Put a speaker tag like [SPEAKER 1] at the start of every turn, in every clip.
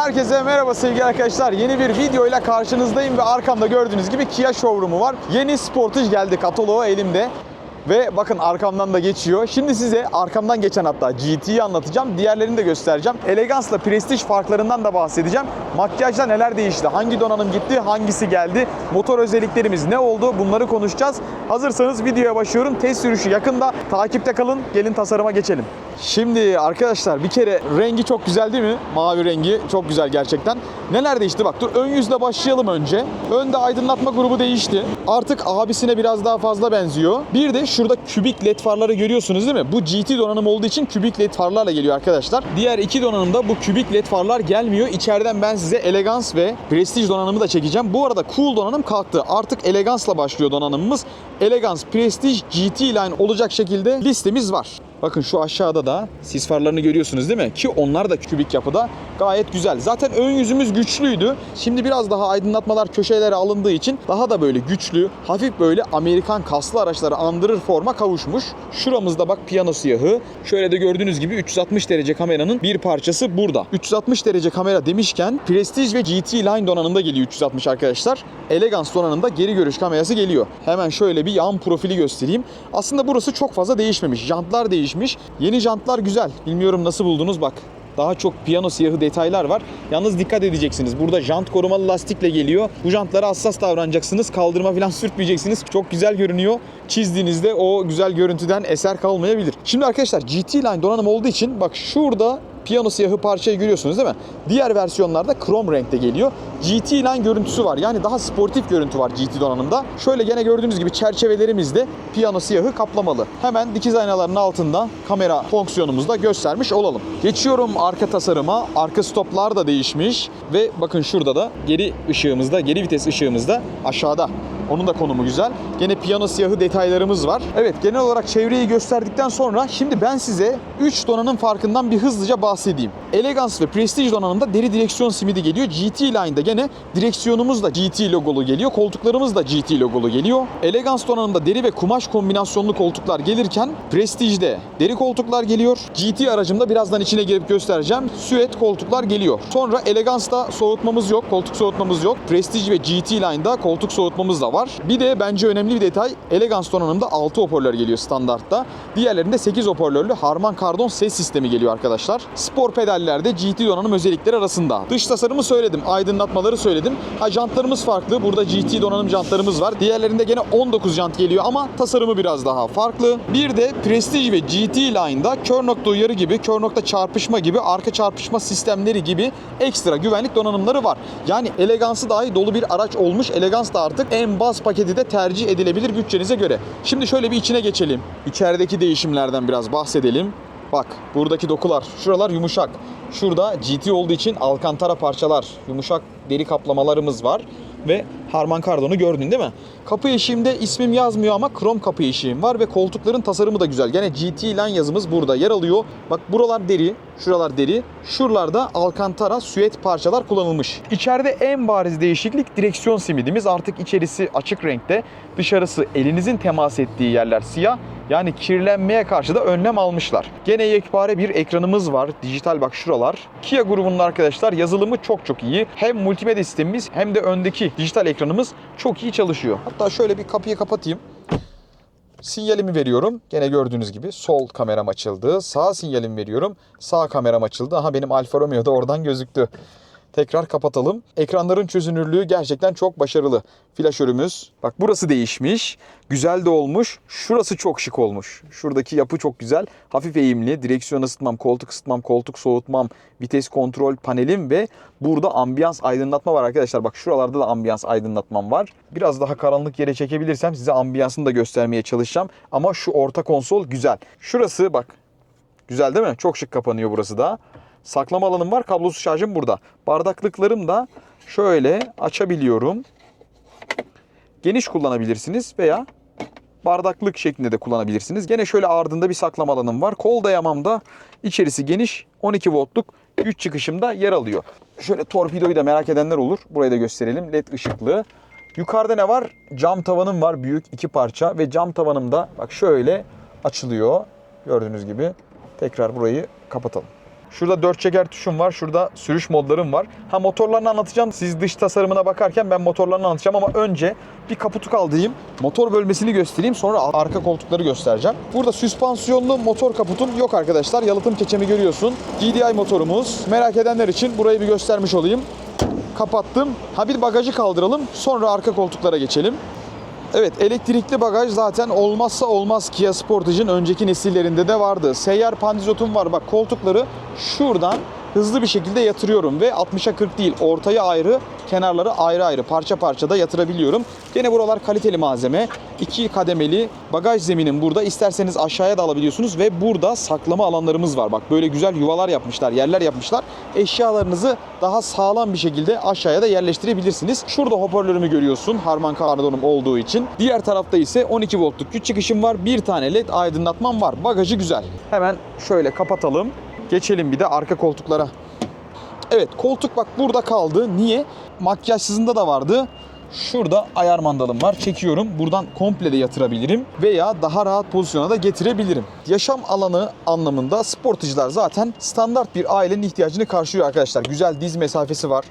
[SPEAKER 1] Herkese merhaba sevgili arkadaşlar. Yeni bir videoyla karşınızdayım ve arkamda gördüğünüz gibi Kia Showroom'u var. Yeni Sportage geldi kataloğu elimde. Ve bakın arkamdan da geçiyor. Şimdi size arkamdan geçen hatta GT'yi anlatacağım. Diğerlerini de göstereceğim. Elegans'la Prestige farklarından da bahsedeceğim. Makyajda neler değişti? Hangi donanım gitti? Hangisi geldi? Motor özelliklerimiz ne oldu? Bunları konuşacağız. Hazırsanız videoya başlıyorum. Test sürüşü yakında. Takipte kalın. Gelin tasarıma geçelim. Şimdi arkadaşlar bir kere rengi çok güzel değil mi? Mavi rengi çok güzel gerçekten. Neler değişti? Bak dur ön yüzle başlayalım önce. Önde aydınlatma grubu değişti. Artık abisine biraz daha fazla benziyor. Bir de şurada kübik led farları görüyorsunuz değil mi? Bu GT donanım olduğu için kübik led farlarla geliyor arkadaşlar. Diğer iki donanımda bu kübik led farlar gelmiyor. İçeriden ben size elegans ve prestige donanımı da çekeceğim. Bu arada cool donanım kalktı. Artık elegansla başlıyor donanımımız. Elegans, prestige, GT line olacak şekilde listemiz var. Bakın şu aşağıda da sis farlarını görüyorsunuz değil mi? Ki onlar da kübik yapıda gayet güzel. Zaten ön yüzümüz güçlüydü. Şimdi biraz daha aydınlatmalar köşelere alındığı için daha da böyle güçlü, hafif böyle Amerikan kaslı araçları andırır forma kavuşmuş. Şuramızda bak piyano siyahı. Şöyle de gördüğünüz gibi 360 derece kameranın bir parçası burada. 360 derece kamera demişken Prestige ve GT Line donanımda geliyor 360 arkadaşlar. Elegance donanımda geri görüş kamerası geliyor. Hemen şöyle bir yan profili göstereyim. Aslında burası çok fazla değişmemiş. Jantlar değişmiş. Yeni jantlar güzel. Bilmiyorum nasıl buldunuz bak. Daha çok piyano siyahı detaylar var. Yalnız dikkat edeceksiniz. Burada jant korumalı lastikle geliyor. Bu jantlara hassas davranacaksınız. Kaldırma falan sürtmeyeceksiniz. Çok güzel görünüyor. Çizdiğinizde o güzel görüntüden eser kalmayabilir. Şimdi arkadaşlar GT Line donanım olduğu için bak şurada piyano siyahı parçayı görüyorsunuz değil mi? Diğer versiyonlarda krom renkte geliyor. GT Line görüntüsü var. Yani daha sportif görüntü var GT donanımda. Şöyle gene gördüğünüz gibi çerçevelerimiz de piyano siyahı kaplamalı. Hemen dikiz aynalarının altında kamera fonksiyonumuzda göstermiş olalım. Geçiyorum arka tasarıma. Arka stoplar da değişmiş ve bakın şurada da geri ışığımızda, geri vites ışığımızda aşağıda. Onun da konumu güzel. Gene piyano siyahı detaylarımız var. Evet genel olarak çevreyi gösterdikten sonra şimdi ben size 3 donanım farkından bir hızlıca bahsedeyim. Elegance ve Prestige donanımda deri direksiyon simidi geliyor. GT Line'da gene direksiyonumuz da GT logolu geliyor. Koltuklarımız da GT logolu geliyor. Elegance donanımda deri ve kumaş kombinasyonlu koltuklar gelirken Prestige'de deri koltuklar geliyor. GT aracımda birazdan içine girip göstereceğim. Süet koltuklar geliyor. Sonra Elegance'da soğutmamız yok. Koltuk soğutmamız yok. Prestige ve GT Line'da koltuk soğutmamız da var. Bir de bence önemli bir detay Elegance donanımda 6 hoparlör geliyor standartta. Diğerlerinde 8 hoparlörlü Harman Kardon ses sistemi geliyor arkadaşlar. Spor pedallerde GT donanım özellikleri arasında. Dış tasarımı söyledim, aydınlatmaları söyledim. Ha jantlarımız farklı. Burada GT donanım jantlarımız var. Diğerlerinde gene 19 jant geliyor ama tasarımı biraz daha farklı. Bir de Prestige ve GT Line'da kör nokta uyarı gibi, kör nokta çarpışma gibi, arka çarpışma sistemleri gibi ekstra güvenlik donanımları var. Yani elegansı dahi dolu bir araç olmuş. Elegans da artık en baz paketi de tercih edilebilir bütçenize göre. Şimdi şöyle bir içine geçelim. İçerideki değişimlerden biraz bahsedelim. Bak buradaki dokular, şuralar yumuşak. Şurada GT olduğu için alkantara parçalar, yumuşak deri kaplamalarımız var. Ve Harman Kardon'u gördün değil mi? Kapı eşiğimde ismim yazmıyor ama krom kapı eşiğim var ve koltukların tasarımı da güzel. Gene GT Line yazımız burada yer alıyor. Bak buralar deri, şuralar deri. Şuralarda alkantara süet parçalar kullanılmış. İçeride en bariz değişiklik direksiyon simidimiz. Artık içerisi açık renkte. Dışarısı elinizin temas ettiği yerler siyah. Yani kirlenmeye karşı da önlem almışlar. Gene yekpare bir ekranımız var. Dijital bak şuralar. Kia grubunun arkadaşlar yazılımı çok çok iyi. Hem multimedya sistemimiz hem de öndeki dijital ekranımız çok iyi çalışıyor. Hatta şöyle bir kapıyı kapatayım. Sinyalimi veriyorum. Gene gördüğünüz gibi sol kameram açıldı. Sağ sinyalimi veriyorum. Sağ kameram açıldı. Aha benim Alfa Romeo da oradan gözüktü. Tekrar kapatalım. Ekranların çözünürlüğü gerçekten çok başarılı. Flaşörümüz. Bak burası değişmiş. Güzel de olmuş. Şurası çok şık olmuş. Şuradaki yapı çok güzel. Hafif eğimli. Direksiyon ısıtmam, koltuk ısıtmam, koltuk soğutmam, vites kontrol panelim ve burada ambiyans aydınlatma var arkadaşlar. Bak şuralarda da ambiyans aydınlatmam var. Biraz daha karanlık yere çekebilirsem size ambiyansını da göstermeye çalışacağım. Ama şu orta konsol güzel. Şurası bak Güzel değil mi? Çok şık kapanıyor burası da. Saklama alanım var. Kablosuz şarjım burada. Bardaklıklarım da şöyle açabiliyorum. Geniş kullanabilirsiniz veya bardaklık şeklinde de kullanabilirsiniz. Gene şöyle ardında bir saklama alanım var. Kol dayamamda içerisi geniş 12 voltluk güç çıkışımda yer alıyor. Şöyle torpidoyu da merak edenler olur. Burayı da gösterelim. LED ışıklı. Yukarıda ne var? Cam tavanım var. Büyük iki parça ve cam tavanım da bak şöyle açılıyor. Gördüğünüz gibi. Tekrar burayı kapatalım. Şurada dört çeker tuşum var. Şurada sürüş modlarım var. Ha motorlarını anlatacağım. Siz dış tasarımına bakarken ben motorlarını anlatacağım ama önce bir kaputu kaldırayım. Motor bölmesini göstereyim. Sonra arka koltukları göstereceğim. Burada süspansiyonlu motor kaputum yok arkadaşlar. Yalıtım keçemi görüyorsun. GDI motorumuz. Merak edenler için burayı bir göstermiş olayım. Kapattım. Ha bir bagajı kaldıralım. Sonra arka koltuklara geçelim. Evet elektrikli bagaj zaten olmazsa olmaz Kia Sportage'ın önceki nesillerinde de vardı. Seyyar pandizotum var bak koltukları şuradan hızlı bir şekilde yatırıyorum ve 60'a 40 değil ortaya ayrı kenarları ayrı ayrı parça parça da yatırabiliyorum. Gene buralar kaliteli malzeme. iki kademeli bagaj zeminin burada isterseniz aşağıya da alabiliyorsunuz ve burada saklama alanlarımız var. Bak böyle güzel yuvalar yapmışlar yerler yapmışlar. Eşyalarınızı daha sağlam bir şekilde aşağıya da yerleştirebilirsiniz. Şurada hoparlörümü görüyorsun Harman Kardon'um olduğu için. Diğer tarafta ise 12 voltluk güç çıkışım var. Bir tane led aydınlatmam var. Bagajı güzel. Hemen şöyle kapatalım. Geçelim bir de arka koltuklara. Evet koltuk bak burada kaldı. Niye? Makyajsızında da vardı. Şurada ayar mandalım var. Çekiyorum. Buradan komple de yatırabilirim. Veya daha rahat pozisyona da getirebilirim. Yaşam alanı anlamında sportıcılar zaten standart bir ailenin ihtiyacını karşılıyor arkadaşlar. Güzel diz mesafesi var.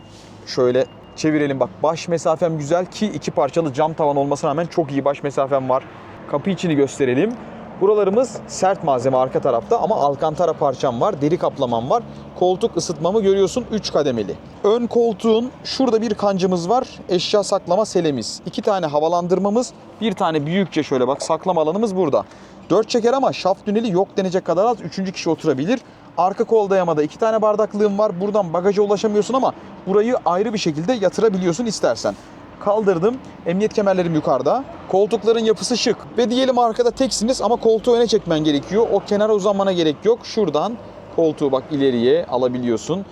[SPEAKER 1] Şöyle çevirelim bak. Baş mesafem güzel ki iki parçalı cam tavan olmasına rağmen çok iyi baş mesafem var. Kapı içini gösterelim. Buralarımız sert malzeme arka tarafta ama alkantara parçam var, deri kaplamam var. Koltuk ısıtmamı görüyorsun 3 kademeli. Ön koltuğun şurada bir kancımız var. Eşya saklama selemiz. İki tane havalandırmamız, bir tane büyükçe şöyle bak saklama alanımız burada. 4 çeker ama şaft tüneli yok denecek kadar az. Üçüncü kişi oturabilir. Arka kol dayamada iki tane bardaklığım var. Buradan bagaja ulaşamıyorsun ama burayı ayrı bir şekilde yatırabiliyorsun istersen kaldırdım. Emniyet kemerlerim yukarıda. Koltukların yapısı şık. Ve diyelim arkada teksiniz ama koltuğu öne çekmen gerekiyor. O kenara uzanmana gerek yok. Şuradan koltuğu bak ileriye alabiliyorsun.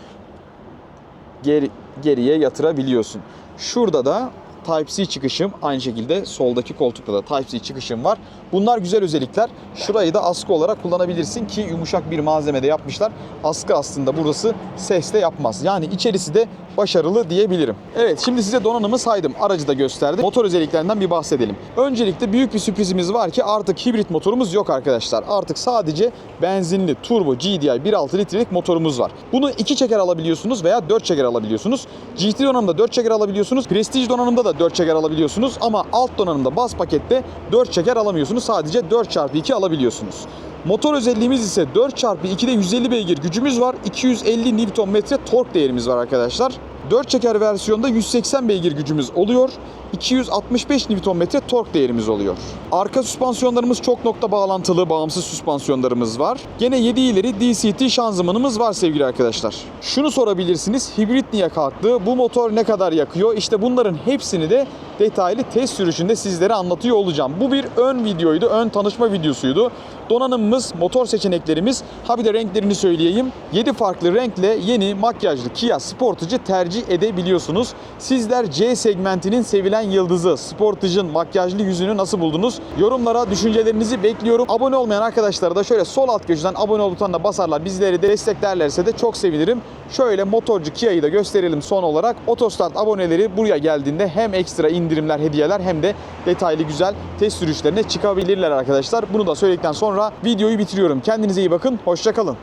[SPEAKER 1] Geri, geriye yatırabiliyorsun. Şurada da Type-C çıkışım aynı şekilde soldaki koltukta da Type-C çıkışım var. Bunlar güzel özellikler. Şurayı da askı olarak kullanabilirsin ki yumuşak bir malzemede yapmışlar. Askı aslında burası ses de yapmaz. Yani içerisi de başarılı diyebilirim. Evet şimdi size donanımı saydım. Aracı da gösterdim. Motor özelliklerinden bir bahsedelim. Öncelikle büyük bir sürprizimiz var ki artık hibrit motorumuz yok arkadaşlar. Artık sadece benzinli turbo GDI 1.6 litrelik motorumuz var. Bunu 2 çeker alabiliyorsunuz veya 4 çeker alabiliyorsunuz. GT donanımda 4 çeker alabiliyorsunuz. Prestige donanımda da 4 çeker alabiliyorsunuz. Ama alt donanımda bas pakette 4 çeker alamıyorsunuz. Sadece 4x2 alabiliyorsunuz. Motor özelliğimiz ise 4x2'de 150 beygir gücümüz var. 250 Nm tork değerimiz var arkadaşlar. 4 çeker versiyonda 180 beygir gücümüz oluyor. 265 Nm tork değerimiz oluyor. Arka süspansiyonlarımız çok nokta bağlantılı bağımsız süspansiyonlarımız var. Gene 7 ileri DCT şanzımanımız var sevgili arkadaşlar. Şunu sorabilirsiniz. Hibrit niye kalktı? Bu motor ne kadar yakıyor? İşte bunların hepsini de detaylı test sürüşünde sizlere anlatıyor olacağım. Bu bir ön videoydu. Ön tanışma videosuydu. Donanımımız, motor seçeneklerimiz. Ha bir de renklerini söyleyeyim. 7 farklı renkle yeni makyajlı Kia Sportage'ı tercih edebiliyorsunuz. Sizler C segmentinin sevilen yıldızı Sportage'ın makyajlı yüzünü nasıl buldunuz? Yorumlara düşüncelerinizi bekliyorum. Abone olmayan arkadaşlara da şöyle sol alt köşeden abone ol butonuna basarlar. Bizleri de desteklerlerse de çok sevinirim. Şöyle motorcu Kia'yı da gösterelim son olarak. Otostart aboneleri buraya geldiğinde hem ekstra indirimler, hediyeler hem de detaylı güzel test sürüşlerine çıkabilirler arkadaşlar. Bunu da söyledikten sonra videoyu bitiriyorum. Kendinize iyi bakın. Hoşçakalın.